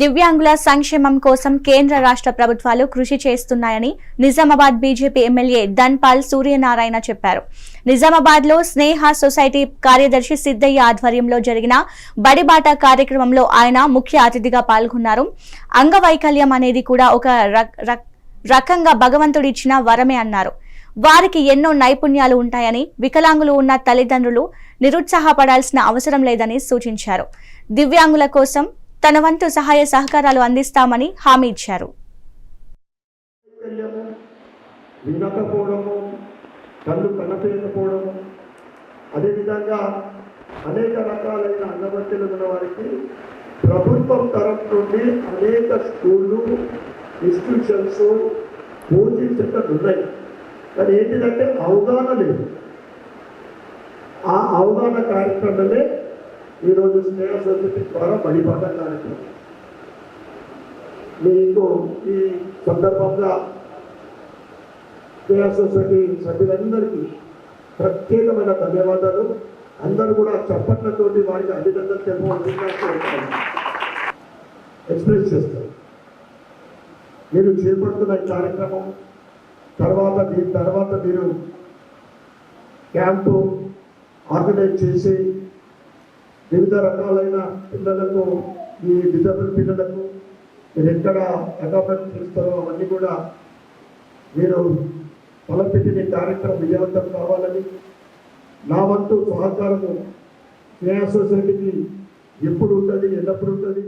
దివ్యాంగుల సంక్షేమం కోసం కేంద్ర రాష్ట్ర ప్రభుత్వాలు కృషి చేస్తున్నాయని నిజామాబాద్ బీజేపీ ఎమ్మెల్యే ధన్పాల్ సూర్యనారాయణ చెప్పారు. నిజామాబాద్లో స్నేహ సొసైటీ కార్యదర్శి సిద్దయ్య ఆధ్వర్యంలో జరిగిన బడిబాట కార్యక్రమంలో ఆయన ముఖ్య అతిథిగా పాల్గొన్నారు. అంగవైకల్యం అనేది కూడా ఒక రకంగా భగవంతుడిచ్చిన వరమే అన్నారు. వారికి ఎన్నో నైపుణ్యాలు ఉంటాయని వికలాంగులు ఉన్న తల్లిదండ్రులు నిరుత్సాహపడాల్సిన అవసరం లేదని సూచించారు. దివ్యాంగుల కోసం తన వంతు సహాయ సహకారాలు అందిస్తామని హామీ ఇచ్చారు. వినకపోవడము కళ్ళు కనపేయకపోవడము అదేవిధంగా అనేక రకాలైన అంగవత్తులు ఉన్న వారికి ప్రభుత్వం తరఫు నుండి అనేక స్కూళ్ళు ఇన్స్టిట్యూషన్స్ కోచింగ్ ఉన్నాయి. కానీ ఏంటిదంటే అవగాహన లేదు. ఆ అవగాహన కార్యక్రమమే ఈరోజు స్నేహ సొసైటీ ద్వారా బడిపాట కార్యక్రమం మీకు ఈ సందర్భంగా స్నేహ సొసైటీ సభ్యులందరికీ ప్రత్యేకమైన ధన్యవాదాలు. అందరూ కూడా చప్పట్లతోటి వారికి అభినందన తెలపాల్సిందిగా ఎక్స్ప్రెస్ చేస్తారు. మీరు చేపడుతున్న కార్యక్రమం తర్వాత దీని తర్వాత మీరు క్యాంపు ఆర్గనైజ్ చేసి వివిధ రకాలైన పిల్లలకు ఈ డిజబుల్ పిల్లలకు మీరు ఎక్కడ అకామెంట్ చేస్తారో అవన్నీ కూడా మీరు తలపెట్టిన కార్యక్రమం విజయవంతం కావాలని నా వంతు సహకారము స్నేహ సొసైటీకి ఎప్పుడు ఉంటుంది ఎల్లప్పుడు ఉంటుంది